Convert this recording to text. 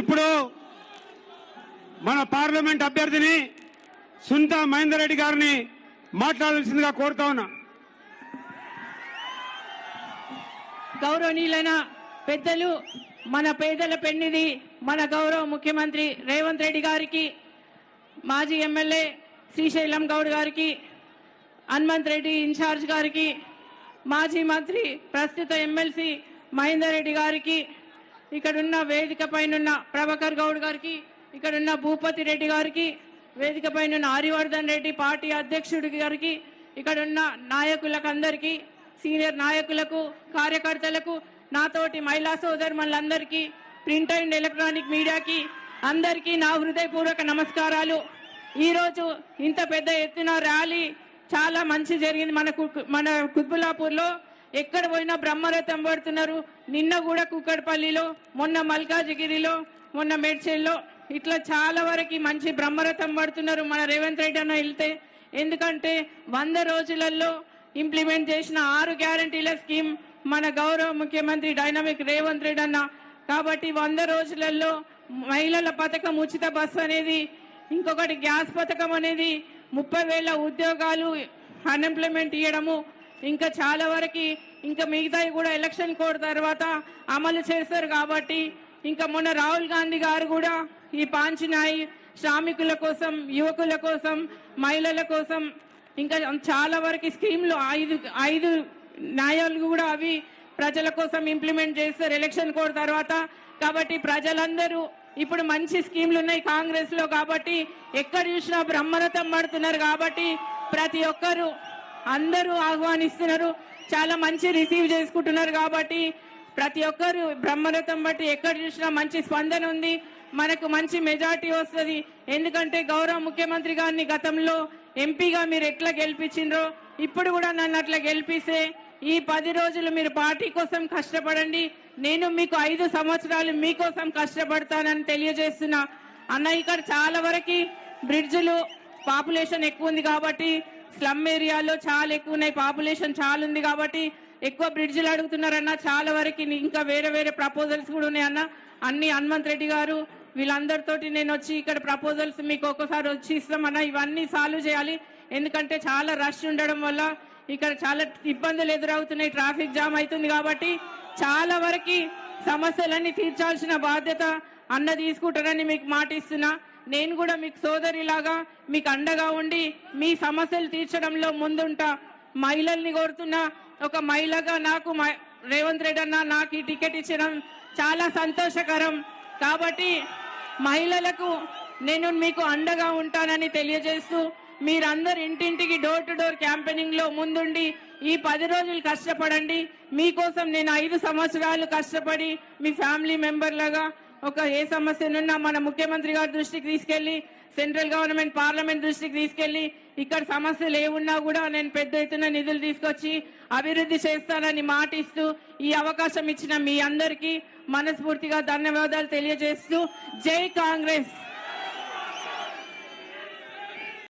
ఇప్పుడు మన పార్లమెంట్ అభ్యర్థిని సుంతా మహేందర్ రెడ్డి గారిని మాట్లాడాల్సిందిగా కోరుతా ఉన్నా. గౌరవనీయులైన పెద్దలు మన పేదల పెన్నిది మన గౌరవ ముఖ్యమంత్రి రేవంత్ రెడ్డి గారికి మాజీ ఎమ్మెల్యే శ్రీశైలం గౌడ్ గారికి హనుమంత్ రెడ్డి ఇన్ఛార్జ్ గారికి మాజీ మంత్రి ప్రస్తుత ఎమ్మెల్సీ మహేందర్ రెడ్డి గారికి ఇక్కడున్న వేదిక పైనున్న ప్రభాకర్ గౌడ్ గారికి ఇక్కడున్న భూపతి రెడ్డి గారికి వేదిక పైన హరివర్ధన్ రెడ్డి పార్టీ అధ్యక్షుడి గారికి ఇక్కడున్న నాయకులకు అందరికీ సీనియర్ నాయకులకు కార్యకర్తలకు నాతోటి మహిళా సోదరులందరికీ ప్రింట్ అండ్ ఎలక్ట్రానిక్ మీడియాకి అందరికీ నా హృదయపూర్వక నమస్కారాలు. ఈరోజు ఇంత పెద్ద ఎత్తున ర్యాలీ చాలా మంచి జరిగింది మన కు- మన కుత్బులాపూర్లో ఎక్కడ పోయినా బ్రహ్మరథం పడుతున్నారు. నిన్న కూడా కుక్కడపల్లిలో మొన్న మల్కాజిగిరిలో మొన్న మేడ్చల్లో ఇట్లా చాలా వరకు మంచి బ్రహ్మరథం పడుతున్నారు మన రేవంత్ రెడ్డి అన్న వెళ్తే. ఎందుకంటే వంద రోజులలో ఇంప్లిమెంట్ చేసిన ఆరు గ్యారంటీల స్కీమ్ మన గౌరవ ముఖ్యమంత్రి డైనమిక్ రేవంత్ రెడ్డి అన్న. కాబట్టి వంద రోజులలో మహిళల పథకం ఉచిత బస్సు అనేది ఇంకొకటి గ్యాస్ పథకం అనేది ముప్పై వేల ఉద్యోగాలు అన్ఎంప్లాయ్మెంట్ ఇవ్వడము ఇంకా చాలా వరకు ఇంకా మిగతాయి కూడా ఎలక్షన్ కోడ్ తర్వాత అమలు చేస్తారు కాబట్టి ఇంకా మొన్న రాహుల్ గాంధీ గారు కూడా ఈ పాంచినాయి శ్రామికుల కోసం యువకుల కోసం మహిళల కోసం ఇంకా చాలా వరకు స్కీమ్లు ఐదు ఐదు న్యాయాలు కూడా అవి ప్రజల కోసం ఇంప్లిమెంట్ చేస్తారు ఎలక్షన్ కోడ్ తర్వాత. కాబట్టి ప్రజలందరూ ఇప్పుడు మంచి స్కీమ్లు ఉన్నాయి కాంగ్రెస్లో కాబట్టి ఎక్కడ చూసినా బ్రహ్మరథం పడుతున్నారు కాబట్టి ప్రతి ఒక్కరు అందరూ ఆహ్వానిస్తున్నారు. చాలా మంచి రిసీవ్ చేసుకుంటున్నారు కాబట్టి ప్రతి ఒక్కరు బ్రహ్మరథం బట్టి ఎక్కడ చూసినా మంచి స్పందన ఉంది. మనకు మంచి మెజార్టీ వస్తుంది. ఎందుకంటే గౌరవ ముఖ్యమంత్రి గారిని గతంలో ఎంపీగా మీరు ఎట్లా గెలిపించిండ్రో ఇప్పుడు కూడా నన్ను అట్లా గెలిపిస్తే ఈ పది రోజులు మీరు పార్టీ కోసం కష్టపడండి. నేను మీకు ఐదు సంవత్సరాలు మీకోసం కష్టపడతానని తెలియజేస్తున్నా. అన్న ఇక్కడ చాలా వరకు బ్రిడ్జ్లు పాపులేషన్ ఎక్కువ ఉంది కాబట్టి స్లమ్ ఏరియాలో చాలా ఎక్కువ ఉన్నాయి. పాపులేషన్ చాలా ఉంది కాబట్టి ఎక్కువ బ్రిడ్జ్లు అడుగుతున్నారన్న చాలా వరకు ఇంకా వేరే వేరే ప్రపోజల్స్ కూడా ఉన్నాయన్న అన్ని. హనుమంత్ రెడ్డి గారు వీళ్ళందరితోటి నేను వచ్చి ఇక్కడ ప్రపోజల్స్ మీకు ఒక్కసారి వచ్చి ఇస్తామన్నా ఇవన్నీ సాల్వ్ చేయాలి. ఎందుకంటే చాలా రష్ ఉండడం వల్ల ఇక్కడ చాలా ఇబ్బందులు ఎదురవుతున్నాయి. ట్రాఫిక్ జామ్ అవుతుంది కాబట్టి చాలా వరకు సమస్యలన్నీ తీర్చాల్సిన బాధ్యత అన్న తీసుకుంటారని మీకు మాట ఇస్తున్నా. నేను కూడా మీకు సోదరిలాగా మీకు అండగా ఉండి మీ సమస్యలు తీర్చడంలో ముందుంటా. మహిళల్ని కోరుతున్నా ఒక మహిళగా నాకు రేవంత్ రెడ్డి అన్న నాకు ఈ టికెట్ ఇచ్చడం చాలా సంతోషకరం. కాబట్టి మహిళలకు నేను మీకు అండగా ఉంటానని తెలియజేస్తూ మీరందరు ఇంటింటికి డోర్ టు డోర్ క్యాంపెయినింగ్లో ముందుండి ఈ పది రోజులు కష్టపడండి. మీకోసం నేను ఐదు సంవత్సరాలు కష్టపడి మీ ఫ్యామిలీ మెంబర్లుగా ఒక ఏ సమస్యనున్నా మన ముఖ్యమంత్రి గారి దృష్టికి తీసుకెళ్ళి సెంట్రల్ గవర్నమెంట్ పార్లమెంట్ దృష్టికి తీసుకెళ్ళి ఇక్కడ సమస్యలు ఏమున్నా కూడా నేను పెద్ద ఎత్తున నిధులు తీసుకొచ్చి అభివృద్ధి చేస్తానని మాటిస్తూ ఈ అవకాశం ఇచ్చిన మీ అందరికీ మనస్ఫూర్తిగా ధన్యవాదాలు తెలియజేస్తూ జై కాంగ్రెస్!